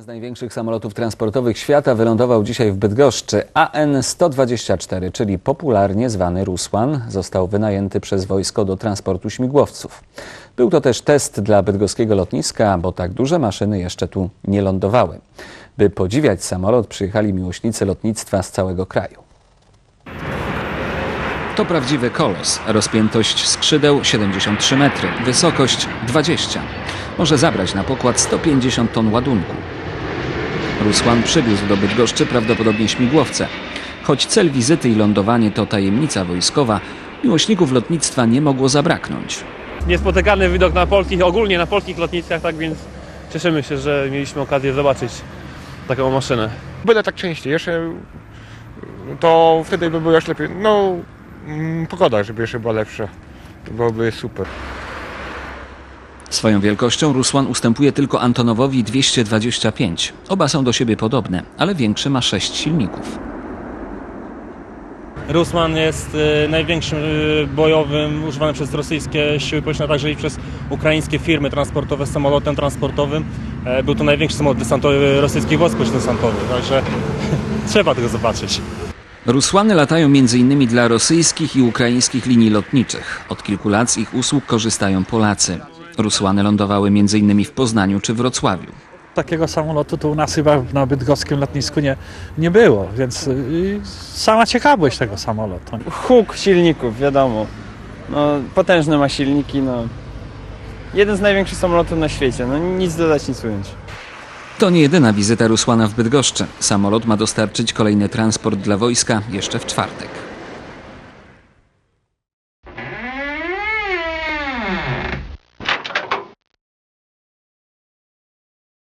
Jeden z największych samolotów transportowych świata wylądował dzisiaj w Bydgoszczy. AN-124, czyli popularnie zwany Rusłan, został wynajęty przez wojsko do transportu śmigłowców. Był to też test dla bydgoskiego lotniska, bo tak duże maszyny jeszcze tu nie lądowały. By podziwiać samolot przyjechali miłośnicy lotnictwa z całego kraju. To prawdziwy kolos. Rozpiętość skrzydeł 73 metry, wysokość 20. Może zabrać na pokład 150 ton ładunku. Rusłan przywiózł do Bydgoszczy prawdopodobnie śmigłowce. Choć cel wizyty i lądowanie to tajemnica wojskowa, miłośników lotnictwa nie mogło zabraknąć. niespotykany widok na polskich, ogólnie na polskich lotniskach, tak więc cieszymy się, że mieliśmy okazję zobaczyć taką maszynę. Byle tak częściej, jeszcze to wtedy by było jeszcze lepiej. No, mm, pogoda, żeby jeszcze była lepsza. To byłoby super. Swoją wielkością Rusłan ustępuje tylko Antonowowi 225. Oba są do siebie podobne, ale większy ma 6 silników. Rusman jest y, największym y, bojowym używanym przez rosyjskie siły powietrzne, a także i przez ukraińskie firmy transportowe samolotem transportowym. E, Był to największy samolot desantowy rosyjskich wojsk desantowych, także trzeba tego zobaczyć. Rusłany latają m.in. dla rosyjskich i ukraińskich linii lotniczych. Od kilku lat z ich usług korzystają Polacy. Rusłany lądowały m.in. w Poznaniu czy Wrocławiu. takiego samolotu to u nas chyba na bydgoskim lotnisku nie, nie było, więc y, sama ciekawość tego samolotu. huk silników, wiadomo. No, potężne ma silniki, no. Jeden z największych samolotów na świecie, no nic dodać, nic ująć. To nie jedyna wizyta Rusłana w Bydgoszczy. Samolot ma dostarczyć kolejny transport dla wojska jeszcze w czwartek.